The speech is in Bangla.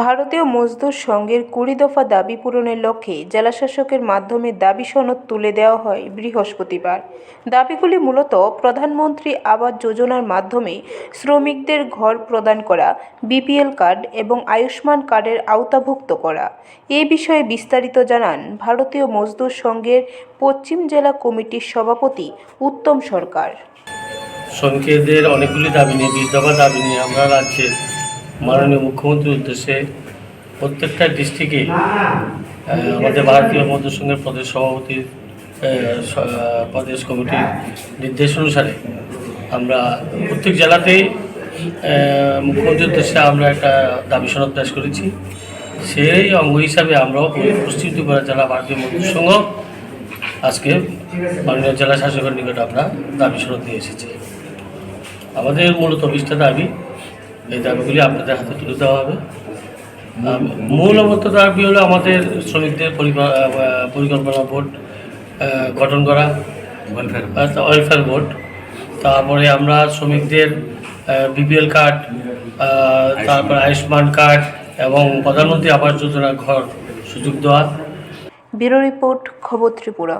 ভারতীয় মজদুর সংঘের কুড়ি দফা দাবি পূরণের লক্ষ্যে জেলাশাসকের মাধ্যমে দাবি সনদ তুলে দেওয়া হয় বৃহস্পতিবার। দাবিগুলি মূলত প্রধানমন্ত্রী আবাস যোজনার মাধ্যমে শ্রমিকদের ঘর প্রদান করা, বিপিএল কার্ড এবং আয়ুষ্মান কার্ডের আওতাভুক্ত করা। এ বিষয়ে বিস্তারিত জানান ভারতীয় মজদুর সংঘের পশ্চিম জেলা কমিটির সভাপতি উত্তম সরকার। শ্রমিকদের অনেকগুলি দাবি নিয়ে দাবি নিয়ে আমরা রাজ্যের মাননীয় মুখ্যমন্ত্রীর উদ্দেশ্যে প্রত্যেকটা ডিস্ট্রিক্টে আমাদের ভারতীয় মজদুর সংঘের প্রদেশ সভাপতির প্রদেশ কমিটির নির্দেশ অনুসারে আমরা প্রত্যেক জেলাতেই মুখ্যমন্ত্রীর উদ্দেশ্যে আমরা একটা দাবি সনদ পেশ করেছি। সেই অঙ্গ হিসাবে আমরাও পশ্চিম ত্রিপুরা জেলা ভারতীয় মজদুর সংঘ আজকে মাননীয় জেলা শাসকের নিকট আমরা দাবি সনদ নিয়ে এসেছি। আমাদের মূলত বিশটা দাবি এই দাবিগুলি আপনাদের হাতে তুলে দেওয়া হবে। আম, মূলত দাবি হলো আমাদের শ্রমিকদের পরিকল্পনা বোর্ড গঠন করা। Welfare welfare board. তারপরে আমরা শ্রমিকদের বিপিএল কার্ড তারপরে আয়ুষ্মান কার্ড এবং প্রধানমন্ত্রী আবাস যোজনা ঘর সুযোগ দেওয়া। ব্যুরো রিপোর্ট খবর ত্রিপুরা।